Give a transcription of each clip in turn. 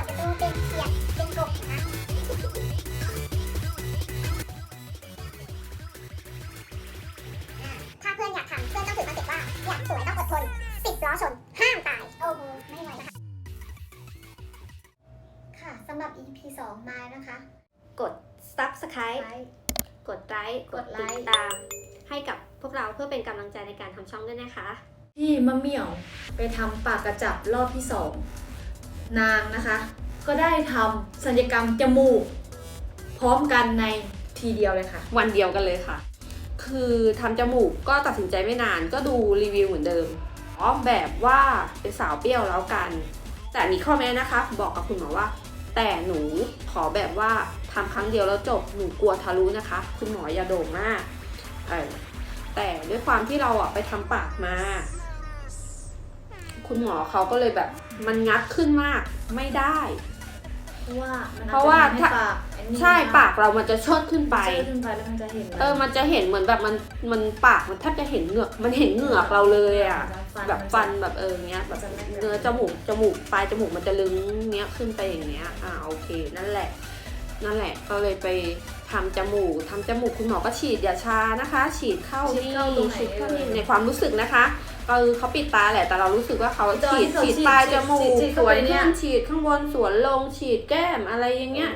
ดประตูเป็นเขียดเป็นกบนะถ้าเพื่อนอยากทำเพื่อนต้องถือคอนเซ็ปต์ว่าอยากสวยต้องอดทนสิบล้อชนห้ามตาย โอ้โห ไม่ไหวนะคะค่ะสำหรับ EP 2 มาแล้วนะคะ กด subscribe กดไลค์กดไลค์ติดตาม ให้กับพวกเราเพื่อเป็นกำลังใจในการทำช่องด้วยนะคะ ที่มะเหมี่ยวไปทำปากกระจับรอบที่สอง นางนะคะ ก็ได้ทำสัญญกรรมจมูก พร้อมกันในทีเดียวเลยค่ะ วันเดียวกันเลยค่ะ คือทำจมูกก็ตัดสินใจไม่นานก็ดูรีวิวเหมือนเดิมอ๋อแบบว่าเป็นสาวเปรี้ยวแล้วกัน แต่มีข้อแม้นะคะ บอกกับคุณหมอว่า แต่หนูขอแบบว่าทำครั้งเดียวแล้วจบหนูกลัวทะลุนะคะ คุณหมออย่าโด่งมากแต่ด้วยความที่เราอะไปทำปากมา คุณหมอเขาก็เลยแบบมันงัดขึ้นมากไม่ได้ เพราะว่ามันเพราะว่าอจจทำให้ปากไอ้นี่ใช่ปากเรามันจะเชิดขึ้นไปเจอขึ้นไปแล้วมันจะเห็นเออมันจะเห็นเหมือนแบบมันมันปากมันแทบจะเห็นเหงือกมันเห็นเหงือกเราเลยอะ แบบฟันแบบเออเงี้ยแบบเนื้อจมูกจมูกปลายจมูกมันจะลึงเงี้ยขึ้นไปอย่างเงี้ยอ่าโอเค นั่นแหละ นั่นแหละก็เลยไปทำจมูกทำจมูกคุณหมอก็ฉีดยาชานะคะ ฉีดเข้าฉีดนี่เข้าตรงไหนฉีดเข้านี่เอ่ย ในความรู้สึกนะคะก็ คือเขาปิดตาแหละ แต่เรารู้สึกว่าเขาตอนฉีดที่เขาฉีดฉีดปลายจมูฉีกดฉีดสเข้าวนไปเนี่ขึ้ยนฉีดข้างบนสวนลงฉีดแก้มอะไรอย่างเงี้ย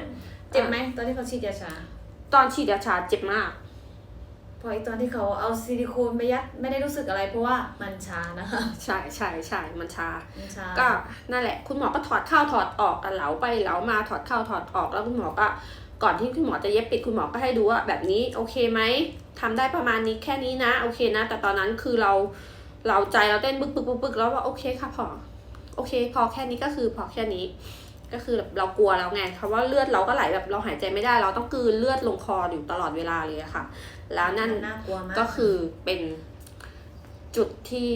เจ็บไหมตอนที่เขาฉีดยาชา ตอนฉีดยาชาเจ็บมากเพราะไอ้ตอนที่เขาเอาซิลิโคนไปยัดไม่ได้รู้สึกอะไรเพราะว่ามันชานะคะใช่ใช่ใช่มันชามันชา ก็นั่นแหละ คุณหมอก็ถอดเข้าถอดออกกันเหลาไปเหลามาถอดเข้าถอดออกแล้วคุณหมอก็ก่อนที่คุณหมอจะเย็บปิดคุณหมอก็ให้ดูว่าแบบนี้โอเคไหมทำได้ประมาณนี้แค่นี้นะ โอเคนะ แต่ตอนนั้นคือเรา เราใจเราเต้นบึกบึกบึกบึกแล้วว่าโอเคค่ะพอโอเค พอแค่นี้ก็คือพอแค่นี้ ก็คือแบบเรากลัวแล้วไงเพราะว่าเลือดเราก็ไหลแบบเราหายใจไม่ได้ เราต้องกลืนเลือดลงคออยู่ตลอดเวลาเลยอะค่ะ แล้วนั่นน่ากลัวมากก็คือเป็นจุดที่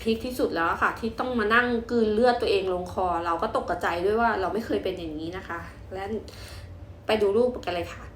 พีคที่สุดแล้วอะค่ะ ที่ต้องมานั่งกลืนเลือดตัวเองลงคอ เราก็ตกกระใจด้วยว่าเราไม่เคยเป็นอย่างนี้นะคะ และไปดูรูปกันเลยค่ะ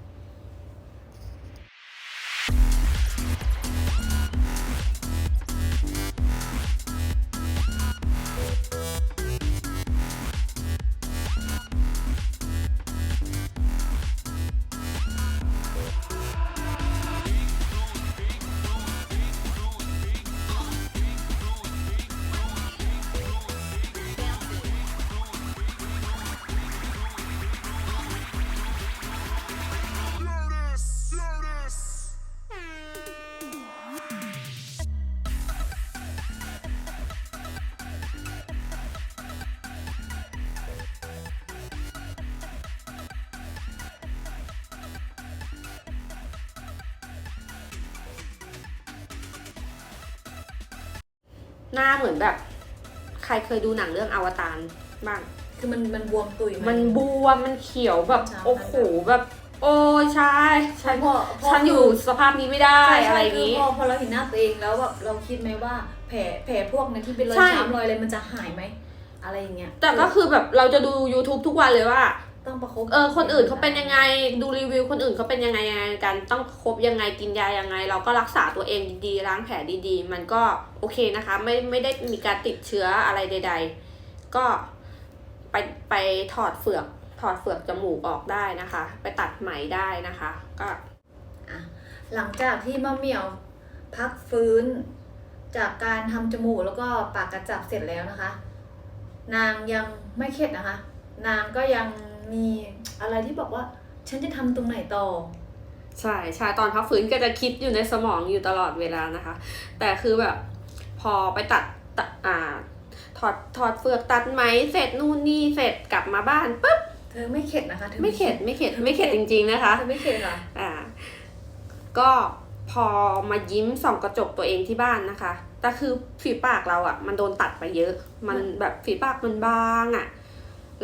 หน้าเหมือนแบบ ใครเคยดูหนังเรื่องอวตารบ้าง คือมันมันบวมตุยไหมันบวมมันเขียวแบบใช่โอ้โหแบบ โอ้ยใช่ใช่ฉันพอพฉันอยู่สภาพนี้ไม่ได้ใช่อะไรใช่อย่างคือนี้พอพอเราเห็นหน้าตัวเองแล้วแบบเราคิดไหมว่าแผลแผลพวกนั้นที่เป็นรอยใช่ ช้ำรอยอะไรมันจะหายไหมอะไรอย่างเงี้ยแต่ก็คือแบบเราจะดู YouTube ทุกวันเลยว่า ต้องประคบเออคนอื่นเขาเป็นยังไงดูรีวิวคนอื่นเขาเป็นยังไงยังไงกันต้องคบยังไงกินยายังไง เราก็รักษาตัวเองดีๆล้างแผลดีๆ มันก็โอเคนะคะ ไม่ไม่ได้มีการติดเชื้ออะไรใด ๆ ก็ไปไปถอดเฟือกถอดเฟือกจมูกออกได้นะคะ ไปตัดไหมได้นะคะ ก็อะหลังจากที่มะเหมี่ยวพักฟื้น จากการทำจมูกแล้วก็ปากกระจับเสร็จแล้วนะคะ นางยังไม่เข็ดนะคะ นางก็ยัง มีอะไรที่บอกว่า ฉันจะทำตรงไหนต่อ ใช่ใช่ตอนพักฟื้นก็จะคิดอยู่ในสมองอยู่ตลอดเวลานะคะ แต่คือแบบพอไปตัดตัดอ่าถอดถอดเฟือกตัดไหมเสร็จนู่นนี่เสร็จกลับมาบ้านปุ๊บเธอไม่เข็ดนะคะธอไม่เข็ดไม่เข็ดไม่เข็ดจริง ๆนะคะเธอไม่เข็ดเหรออ่า ก็พอมายิ้มส่องกระจกตัวเองที่บ้านนะคะ แต่คือฝีปากเราอะ่ะ มันโดนตัดไปเยอะ มันแบบฝีปากมันบางอะ่ะ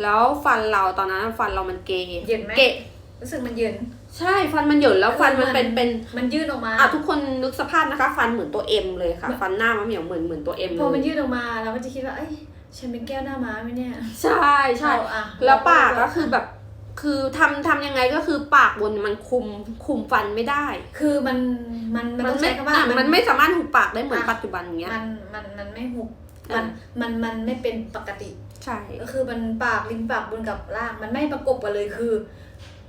แล้วฟันเราตอนนั้นฟันเรามันเกยเย็นไหมเกะรู้สึกมันเย็น ใช่ฟันมันหย่นแล้วฟันมันเป็นเป็นมันยื่นออกมาอะทุกคนนึกสภาพนะคะ ฟันเหมือนตัวเอ็มเลยค่ะ ฟันหน้ามะเหมียวเหมือนเหมือนตัวเอ็มพอมันเลยยื่นออกมาเราก็จะคิดว่าเอ้ยฉันเป็นแก้วหน้าม้าไหมเนี่ย ใช่ใช่เอาอะแล้วปากก็คือแบบคือทำทำยังไงก็คือปากบนมันคุมคุมฟันไม่ได้ คือมันมันมันต้องไม่ใช้คำว่าอะมัมันไม่สามารถหุบปากได้เหมือนอะปัจจุบันเนี้ย มันมันมันไม่หุบอะมันมันมันไม่เป็นปกติ ใช่ ก็คือมันปากริมปากบนกับล่างมันไม่ประกบกันเลยคือ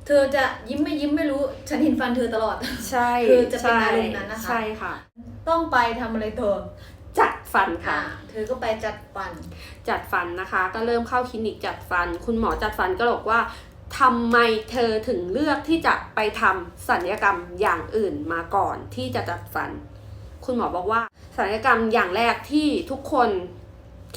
เธอจะยิ้มไม่ยิ้มไม่รู้ฉันเห็นฟันเธอตลอด ใช่คือจะเป็นใช่อารมณ์นั้นนะคะใช่ค่ะ ต้องไปทำอะไรต่อจัดฟันค่ะค่ะ เธอก็ไปจัดฟัน จัดฟันนะคะ ก็เริ่มเข้าคลินิกจัดฟัน คุณหมอจัดฟันก็บอกว่าทำไมเธอถึงเลือกที่จะไปทำศัลยกรรมอย่างอื่นมาก่อนที่จะจัดฟัน คุณหมอบอกว่าศัลยกรรมอย่างแรกที่ทุกคน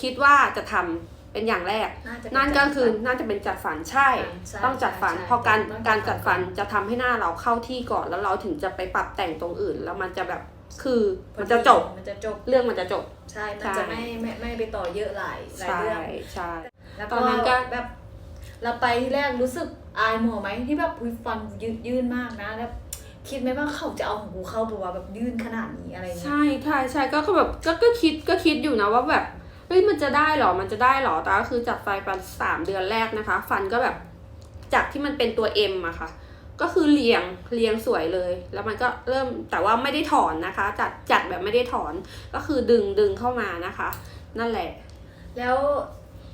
คิดว่าจะทำ เป็นอย่างแรกน่าจะเป็นั่นก็คือจัดฟัน่าจะเป็นจัดฟันใช่ใช่ ต้องจัดฟันใช่เพราะการต้องจัดการจัดฟันฟันจะทำให้หน้าเราเข้าที่ก่อนแล้วเราถึงจะไปปรับแต่งตรงอื่น แล้วมันจะแบบคือพอมันดีจะจบมันจะจบเรื่องมันจะจบ ใช่มันใช่จะไม่ไม่ไม่ไปต่อเยอะหลายหลายใช่เรื่องใช่แล้วตอนนั้นก็แบบเราไปที่แรกรู้สึกอายหมอไหมที่แบบอุ๊ยฟันยืดยื่นมากนะแล้วคิดไหมว่าเขาจะเอาของกูเข้าตัวแบบยื่นขนาดนี้อะไรเงี้ยใช่ใช่ใช่ก็ก็แบบก็ก็คิดก็คิดอยู่นะว่าแบบเฮ้ยมันจะได้เหรอ มันจะได้เหรอแต่ก็คือจัดไฟฟันสามเดือนแรกนะคะ ฟันก็แบบจากที่มันเป็นตัว M อะค่ะ ก็คือเรียงเรียงสวยเลย แล้วมันก็เริ่มแต่ว่าไม่ได้ถอนนะคะ จัดจัดแบบไม่ได้ถอนก็คือดึงดึงเข้ามานะคะ นั่นแหละ แล้ว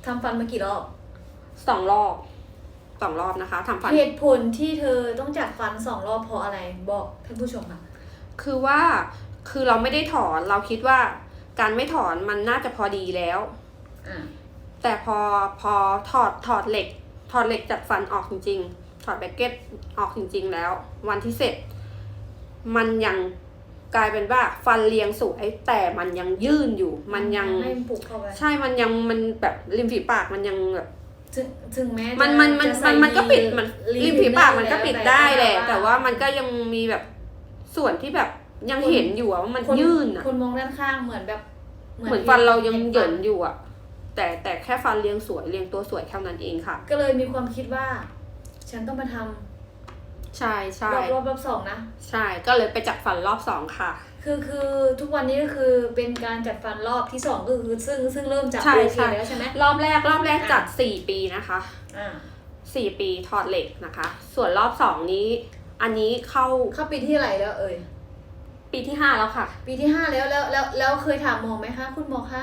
ทำฟันมากี่รอบสองรอบสองรอบนะคะทำฟัน เหตุผลที่เธอต้องจัดฟันสองรอบเพราะอะไรบอกท่านผู้ชมค่ะคือว่าคือเราไม่ได้ถอนเราคิดว่า การไม่ถอนมันน่าจะพอดีแล้ว อ่าแต่พอพอถอดถอดเหล็ก ถอดเหล็กจัดฟันออกจริง ๆ ถอดแบกเก็ตออกจริง ๆ แล้ว วันที่เสร็จ มันยังกลายเป็นว่าฟันเรียงสวยแต่มันยังยื่นอยู่ มันยังไม่ปลุกเข้าไปใช่มันยังมันแบบริมฝีปากมันยังแบบ ถึงถึงแม้จะมันมันมันจะใส่มันมันก็ปิดมันลีริมฝีปากมันก็ปิดได้แหละต่แต่ว่ามันก็ยังมีแบบส่วนที่แบบ ยังเห็นอยู่อะว่ามันคนยื่นอะคนมองด้านข้างเหมือนแบบเหมือนฟันเรายังเหยินอยู่อะแต่แต่แค่ฟันเรียงสวยเรียงตัวสวยเท่านั้นเองค่ะ ก็เลยมีความคิดว่า ฉันต้องมาทใช่ใช่ำรอบรอบรอบสองนะ ใช่ก็เลยไปจัดฟันรอบสองค่ะ คือคือทุกวันนี้ก็คือเป็นการจัดฟันรอบที่สองก็คือซึ่งซึ่งเริ่มจากใช่โอเคใช่แล้วใช่ไหมรอบแรกรอบแรกจัดสี่ปีนะคะอ่าสี่ปีถอดเหล็กนะคะ ส่วนรอบสองนี้ อันนี้เข้าเข้าปีที่เท่าไหร่แล้วเอ่ย ปีที่ห้าแล้วค่ะ ปีที่ห้าแล้วแล้วแล้วแล้วเคยถามหมอไหมคะ คุณหมอคะ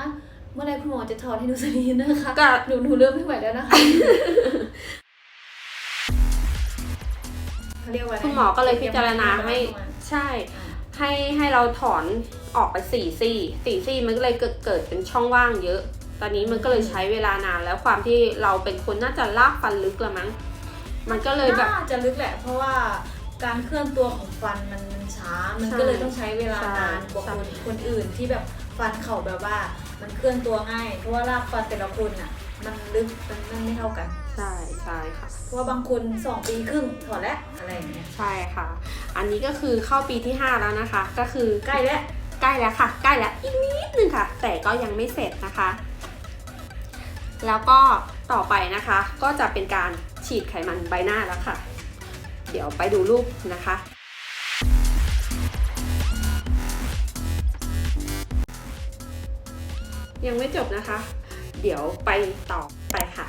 เมื่อไหรคุณหมอจะถอดให้หนูสักทีนะคะก็ หนูหนูเริ่มไม่ไหวแล้วนะคะเขาเรียกว่าะไรคุณหมอก็เลยพิจารณาให้ ใช่อ่าให้ให้เราถอนออกไปสี่ซี่สี่ซี่มันก็เลยเกิดเกิดเป็นช่องว่างเยอะ ตอนนี้มันก็เลยใช้เวลานานแล้วความที่เราเป็นคนน่าจะลากฟันลึกละมั้ง มันก็เลยแบบ น่าจะลึกแหละ เพราะว่า การเคลื่อนตัวของฟันมันมันช้า มันใช่ก็เลยต้องใช้เวลาใช่นานกว่าใช่คนคนอื่นที่แบบฟันเขาแบบว่า มันเคลื่อนตัวง่าย เพราะว่ารากฟันแต่ละคนอะ มันลึกมันมันไม่เท่ากัน ใช่ใช่ค่ะ เพราะว่าบางคนสองปีครึ่งถอดแล้วอะไรอย่างเงี้ย ใช่ค่ะ อันนี้ก็คือเข้าปีที่ 5 แล้วนะคะ ก็คือใกล้แล้วใกล้แล้วค่ะ ใกล้แล้วอีกนิดนึงค่ะ แต่ก็ยังไม่เสร็จนะคะ แล้วก็ต่อไปนะคะ ก็จะเป็นการฉีดไขมันใบหน้าแล้วค่ะ เดี๋ยวไปดูรูปนะคะยังไม่จบนะคะ เดี๋ยวไปต่อไปค่ะ